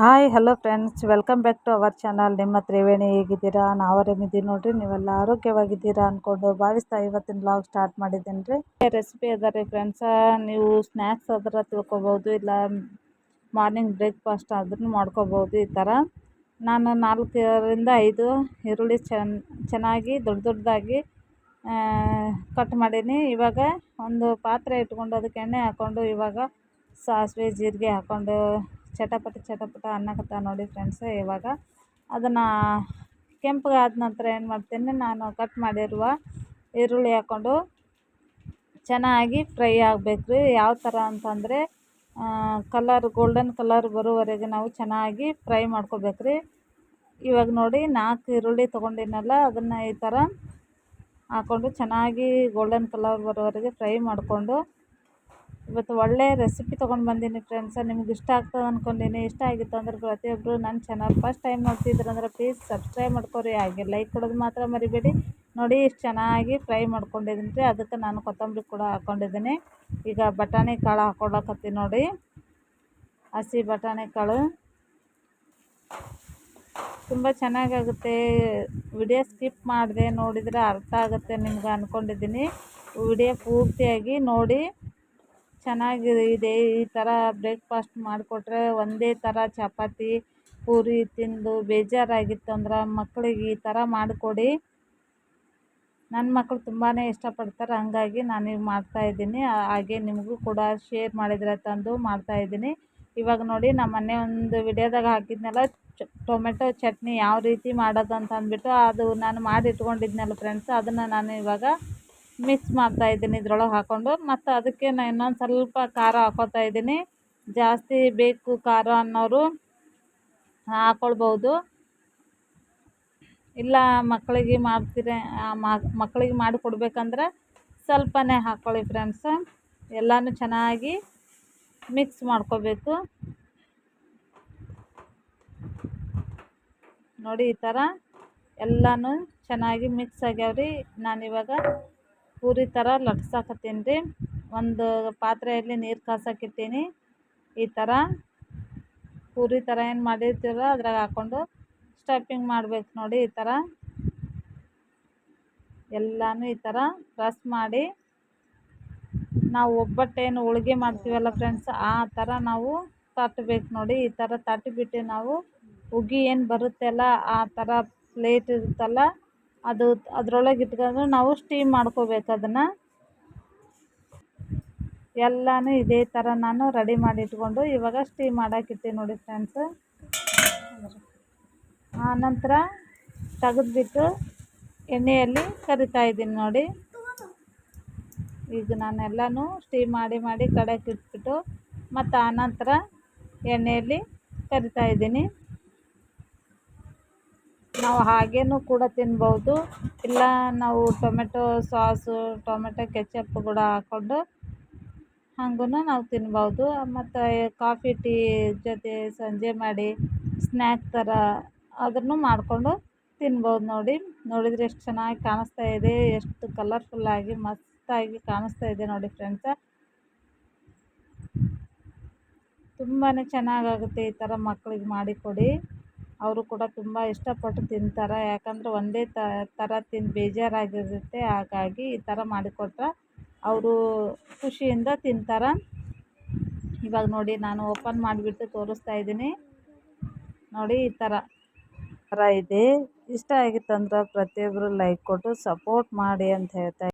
Hi hello friends welcome back to our channel ನಿಮ್ಮ ತ್ರಿವೇಣಿ ಹೇಗಿದ್ದೀರಾ? ನಾವು ಆರಾಮಿದ್ದೀವಿ ನೋಡ್ರಿ. ನೀವೆಲ್ಲ ಆರೋಗ್ಯವಾಗಿದ್ದೀರಾ ಅಂದ್ಕೊಂಡು ಭಾವಿಸ್ತಾ ಇವತ್ತಿನ ಬ್ಲಾಗ್ ಸ್ಟಾರ್ಟ್ ಮಾಡಿದ್ದೀನಿ ರೀ. ರೆಸಿಪಿ ಅದ ರೀ ಫ್ರೆಂಡ್ಸ ನೀವು ಸ್ನ್ಯಾಕ್ಸ್ ಅದರ ತಿಳ್ಕೊಬೋದು, ಇಲ್ಲ ಮಾರ್ನಿಂಗ್ ಬ್ರೇಕ್ಫಾಸ್ಟ್ ಆದ್ರೂ ಮಾಡ್ಕೋಬೋದು ಈ ಥರ. ನಾನು ನಾಲ್ಕರಿಂದ ಐದು ಈರುಳ್ಳಿ ಚೆನ್ನ ಚೆನ್ನಾಗಿ ದೊಡ್ಡ ದೊಡ್ಡದಾಗಿ ಕಟ್ ಮಾಡೀನಿ. ಇವಾಗ ಒಂದು ಪಾತ್ರೆ ಇಟ್ಕೊಂಡು ಅದಕ್ಕೆ ಎಣ್ಣೆ ಹಾಕ್ಕೊಂಡು ಇವಾಗ ಸಾಸಿವೆ, ಜೀರಿಗೆ ಹಾಕ್ಕೊಂಡು ಚಟಪಟ ಚಟಪಟ ಅನ್ನಕತ್ತ ನೋಡಿ ಫ್ರೆಂಡ್ಸ್ ಇವಾಗ ಅದನ್ನು ಕೆಂಪಗಾದ ನಂತರ ಏನು ಮಾಡ್ತೀನಿ, ನಾನು ಕಟ್ ಮಾಡಿರುವ ಈರುಳ್ಳಿ ಹಾಕ್ಕೊಂಡು ಚೆನ್ನಾಗಿ ಫ್ರೈ ಆಗಬೇಕು ರೀ. ಯಾವ ಥರ ಅಂತಂದರೆ ಕಲರ್ ಗೋಲ್ಡನ್ ಕಲರ್ ಬರೋವರೆಗೆ ನಾವು ಚೆನ್ನಾಗಿ ಫ್ರೈ ಮಾಡ್ಕೋಬೇಕು ರೀ. ಇವಾಗ ನೋಡಿ ನಾಲ್ಕು ಈರುಳ್ಳಿ ತೊಗೊಂಡಿನಲ್ಲ, ಅದನ್ನು ಈ ಥರ ಹಾಕ್ಕೊಂಡು ಚೆನ್ನಾಗಿ ಗೋಲ್ಡನ್ ಕಲರ್ ಬರೋವರೆಗೆ ಫ್ರೈ ಮಾಡಿಕೊಂಡು ಇವತ್ತು ಒಳ್ಳೆ ರೆಸಿಪಿ ತೊಗೊಂಡು ಬಂದೀನಿ ಫ್ರೆಂಡ್ಸ ನಿಮ್ಗೆ ಇಷ್ಟ ಆಗ್ತದೆ ಅಂದ್ಕೊಂಡೀನಿ ಇಷ್ಟ ಆಗಿತ್ತು ಅಂದ್ರೆ ಪ್ರತಿಯೊಬ್ಬರು ನನ್ನ ಚಾನಲ್ ಫಸ್ಟ್ ಟೈಮ್ ನೋಡ್ತಿದ್ರಂದ್ರೆ ಪ್ಲೀಸ್ ಸಬ್ಸ್ಕ್ರೈಬ್ ಮಾಡ್ಕೊರಿ. ಹಾಗೆ ಲೈಕ್ ಕೊಡೋದು ಮಾತ್ರ ಮರಿಬೇಡಿ. ನೋಡಿ ಇಷ್ಟು ಚೆನ್ನಾಗಿ ಫ್ರೈ ಮಾಡ್ಕೊಂಡಿದ್ದೀನಿ ರೀ. ಅದಕ್ಕೆ ನಾನು ಕೊತ್ತಂಬರಿ ಕೂಡ ಹಾಕ್ಕೊಂಡಿದ್ದೀನಿ ಈಗ ಬಟಾಣಿ ಕಾಳು ಹಾಕ್ಕೊಳಕತ್ತೀನಿ ನೋಡಿ. ಹಸಿ ಬಟಾಣಿ ಕಾಳು. ತುಂಬ ಚೆನ್ನಾಗಾಗುತ್ತೆ. ವಿಡಿಯೋ ಸ್ಕಿಪ್ ಮಾಡಿದೆ ನೋಡಿದರೆ ಅರ್ಥ ಆಗುತ್ತೆ ನಿಮ್ಗೆ ಅಂದ್ಕೊಂಡಿದ್ದೀನಿ ವಿಡಿಯೋ ಪೂರ್ತಿಯಾಗಿ ನೋಡಿ. ಚೆನ್ನಾಗಿದೆ. ಈ ಥರ ಬ್ರೇಕ್ಫಾಸ್ಟ್ ಮಾಡಿಕೊಟ್ರೆ ಒಂದೇ ಥರ ಚಪಾತಿ, ಪೂರಿ ತಿಂದು ಬೇಜಾರಾಗಿತ್ತು ಅಂದ್ರೆ ಮಕ್ಕಳಿಗೆ ಈ ಥರ ಮಾಡಿಕೊಡಿ. ನನ್ನ ಮಕ್ಕಳು ತುಂಬಾ ಇಷ್ಟಪಡ್ತಾರೆ, ಹಂಗಾಗಿ ಮಾಡ್ತಾ ಮಾಡ್ತಾಯಿದ್ದೀನಿ ಹಾಗೆ ನಿಮಗೂ ಕೂಡ ಶೇರ್ ಮಾಡಿದರೆ ತಂದು ಮಾಡ್ತಾಯಿದ್ದೀನಿ ಇವಾಗ ನೋಡಿ ನಮ್ಮ ಮೊನ್ನೆ ಒಂದು ವಿಡಿಯೋದಾಗ ಹಾಕಿದ್ನಲ್ಲ ಟೊಮೆಟೊ ಚಟ್ನಿ ಯಾವ ರೀತಿ ಮಾಡೋದು ಅಂತ ಅಂದ್ಬಿಟ್ಟು ಅದು ನಾನು ಮಾಡಿ ಇಟ್ಕೊಂಡಿದ್ನಲ್ಲ ಫ್ರೆಂಡ್ಸ್ ಅದನ್ನು ನಾನು ಇವಾಗ ಮಿಕ್ಸ್ ಮಾಡ್ತಾ ಇದ್ದೀನಿ ಇದ್ರೊಳಗೆ ಹಾಕ್ಕೊಂಡು ಮತ್ತು ಅದಕ್ಕೆ ನಾನು ಇನ್ನೊಂದು ಸ್ವಲ್ಪ ಖಾರ ಹಾಕ್ಕೊತಾ ಇದ್ದೀನಿ. ಜಾಸ್ತಿ ಬೇಕು ಖಾರ ಅನ್ನೋರು ಹಾಕ್ಕೊಳ್ಬೋದು ಇಲ್ಲ ಮಕ್ಕಳಿಗೆ ಮಾಡ್ತೀರ ಮಕ್ಕಳಿಗೆ ಮಾಡಿ ಕೊಡ್ಬೇಕಂದ್ರೆ ಸ್ವಲ್ಪನೇ ಹಾಕ್ಕೊಳ್ಳಿ ಫ್ರೆಂಡ್ಸ್ ಎಲ್ಲನೂ ಚೆನ್ನಾಗಿ ಮಿಕ್ಸ್ ಮಾಡ್ಕೋಬೇಕು. ನೋಡಿ ಈ ಥರ ಎಲ್ಲನೂ ಚೆನ್ನಾಗಿ ಮಿಕ್ಸ್ ಆಗ್ಯಾವ್ರಿ. ನಾನಿವಾಗ ಪೂರಿ ಥರ ಲಟ್ಸಾಕತ್ತೀನಿ ರೀ. ಒಂದು ಪಾತ್ರೆಯಲ್ಲಿ ನೀರು ಕಾಸಾಕಿರ್ತೀನಿ. ಈ ಥರ ಪೂರಿ ಥರ ಏನು ಮಾಡಿರ್ತೀವಲ್ಲ ಅದ್ರಾಗ ಹಾಕ್ಕೊಂಡು ಸ್ಟಫಿಂಗ್ ಮಾಡ್ಬೇಕು ನೋಡಿ ಈ ಥರ ಎಲ್ಲನೂ ಈ ಥರ ಪ್ರೆಸ್ ಮಾಡಿ ನಾವು ಒಬ್ಬಟ್ಟೇನು ಹೋಳಿಗೆ ಮಾಡ್ತೀವಲ್ಲ ಫ್ರೆಂಡ್ಸ್ ಆ ಥರ ನಾವು ತಟ್ಟಬೇಕು ನೋಡಿ. ಈ ಥರ ತಟ್ಟಿಬಿಟ್ಟು ನಾವು ಉಗಿ ಏನು ಬರುತ್ತಲ್ಲ, ಆ ಥರ ಪ್ಲೇಟ್ ಇರುತ್ತಲ್ಲ ಅದು ಅದ್ರೊಳಗೆ ಇಟ್ಕೊಂಡು ನಾವು ಸ್ಟೀಮ್ ಮಾಡ್ಕೋಬೇಕು ಅದನ್ನು. ಎಲ್ಲನೂ ಇದೇ ಥರ ನಾನು ರೆಡಿ ಮಾಡಿ ಇಟ್ಕೊಂಡು ಇವಾಗ ಸ್ಟೀಮ್ ಮಾಡೋಕ್ಕಿಟ್ಟಿ ನೋಡಿ ಫ್ರೆಂಡ್ಸ್ ಆನಂತರ ತೆಗೆದ್ಬಿಟ್ಟು ಎಣ್ಣೆಯಲ್ಲಿ ಕರಿತಾ ಇದ್ದೀನಿ ನೋಡಿ. ಈಗ ನಾನೆಲ್ಲನೂ ಸ್ಟೀಮ್ ಮಾಡಿ ಮಾಡಿ ಕಡೆಗೆ ಇಟ್ಬಿಟ್ಟು ಮತ್ತು ಆನಂತರ ಎಣ್ಣೆಯಲ್ಲಿ ಕರಿತಾ ಇದ್ದೀನಿ. ನಾವು ಹಾಗೇನೂ ಕೂಡ ತಿನ್ಬೋದು. ಇಲ್ಲ, ನಾವು ಟೊಮೆಟೊ ಸಾಸು, ಟೊಮೆಟೊ ಕೆಚಪ್ ಕೂಡ ಹಾಕ್ಕೊಂಡು ಹಾಗೂ ನಾವು ತಿನ್ಬೋದು. ಮತ್ತು ಕಾಫಿ, ಟೀ ಜೊತೆ ಸಂಜೆ ಮಾಡಿ ಸ್ನ್ಯಾಕ್ ಥರ ಅದನ್ನು ಮಾಡಿಕೊಂಡು ತಿನ್ಬೋದು ನೋಡಿ. ನೋಡಿದರೆ ಎಷ್ಟು ಚೆನ್ನಾಗಿ ಕಾಣಿಸ್ತಾ ಇದೆ, ಎಷ್ಟು ಕಲರ್ಫುಲ್ಲಾಗಿ ಮಸ್ತಾಗಿ ಕಾಣಿಸ್ತಾ ಇದೆ ನೋಡಿ ಫ್ರೆಂಡ್ಸ ತುಂಬಾ ಚೆನ್ನಾಗಾಗುತ್ತೆ ಈ ಥರ ಮಕ್ಳಿಗೆ ಮಾಡಿಕೊಡಿ ಅವರು ಕೂಡ ತುಂಬ ಇಷ್ಟಪಟ್ಟು ತಿಂತಾರೆ. ಯಾಕಂದರೆ ಒಂದೇ ಥರ ತಿಂದು ಬೇಜಾರಾಗಿರುತ್ತೆ. ಹಾಗಾಗಿ ಈ ಥರ ಮಾಡಿಕೊಟ್ರೆ ಅವರು ಖುಷಿಯಿಂದ ತಿಂತಾರೆ. ಇವಾಗ ನೋಡಿ, ನಾನು ಓಪನ್ ಮಾಡಿಬಿಟ್ಟು ತೋರಿಸ್ತಾ ಇದ್ದೀನಿ. ನೋಡಿ, ಈ ಥರ ಥರ ಇದೆ. ಇಷ್ಟ ಆಗಿತ್ತಂದ್ರೆ ಪ್ರತಿಯೊಬ್ಬರು ಲೈಕ್ ಕೊಟ್ಟು ಸಪೋರ್ಟ್ ಮಾಡಿ ಅಂತ ಹೇಳ್ತಾ